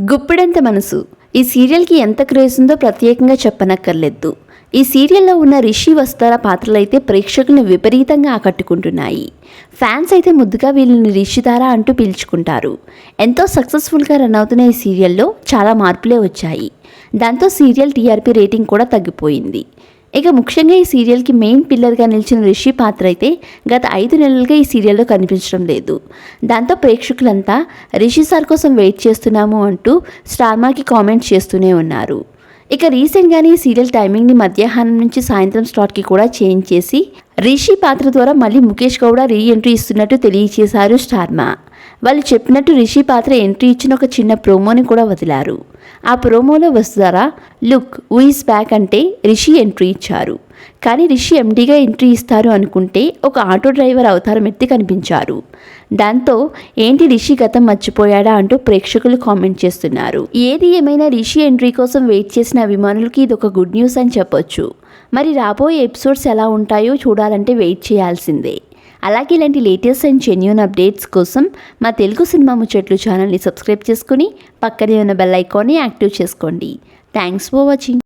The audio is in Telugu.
గుప్పిడంత మనసు. ఈ సీరియల్కి ఎంత క్రేజ్ ఉందో ప్రత్యేకంగా చెప్పనక్కర్లేదు. ఈ సీరియల్లో ఉన్న రిషి వస్తార పాత్రలైతే ప్రేక్షకులను విపరీతంగా ఆకట్టుకుంటున్నాయి. ఫ్యాన్స్ అయితే ముద్దుగా వీళ్ళని రిషితార అంటూ పిలుచుకుంటారు. ఎంతో సక్సెస్ఫుల్గా రన్ అవుతున్న ఈ సీరియల్లో చాలా మార్పులే వచ్చాయి. దాంతో సీరియల్ టీఆర్పీ రేటింగ్ కూడా తగ్గిపోయింది. ఇక ముఖ్యంగా ఈ సీరియల్కి మెయిన్ పిల్లర్గా నిలిచిన రిషి పాత్ర అయితే గత ఐదు నెలలుగా ఈ సీరియల్లో కనిపించడం లేదు. దాంతో ప్రేక్షకులంతా రిషి సార్ కోసం వెయిట్ చేస్తున్నాము అంటూ స్టార్మాకి కామెంట్స్ చేస్తూనే ఉన్నారు. ఇక రీసెంట్గానే ఈ సీరియల్ టైమింగ్ని మధ్యాహ్నం నుంచి సాయంత్రం స్లాట్కి కూడా చేంజ్ చేసి రిషి పాత్ర ద్వారా మళ్ళీ ముఖేష్ గౌడ రీ ఎంట్రీ ఇస్తున్నట్టు తెలియజేశారు స్టార్మా. వాళ్ళు చెప్పినట్టు రిషి పాత్ర ఎంట్రీ ఇచ్చిన ఒక చిన్న ప్రోమోని కూడా వదిలారు. ఆ ప్రోమోలో వస్తారా లుక్ ఈస్ బ్యాక్ అంటే రిషి ఎంట్రీ ఇచ్చారు. కానీ రిషి ఎండీగా ఎంట్రీ ఇస్తారు అనుకుంటే ఒక ఆటో డ్రైవర్ అవతారం ఎత్తి కనిపించారు. దాంతో ఏంటి రిషి గతం మర్చిపోయాడా? అంటూ ప్రేక్షకులు కామెంట్ చేస్తున్నారు. ఏది ఏమైనా రిషి ఎంట్రీ కోసం వెయిట్ చేసిన అభిమానులకి ఇది ఒక గుడ్ న్యూస్ అని చెప్పొచ్చు. మరి రాబోయే ఎపిసోడ్స్ ఎలా ఉంటాయో చూడాలంటే వెయిట్ చేయాల్సిందే. అలాగే ఇలాంటి లేటెస్ట్ అండ్ జెన్యున్ అప్డేట్స్ కోసం మా తెలుగు సినిమా ముచ్చట్లు ఛానల్ని సబ్స్క్రైబ్ చేసుకుని పక్కనే ఉన్న బెల్ ఐకాన్ని యాక్టివ్ చేసుకోండి. Thanks for watching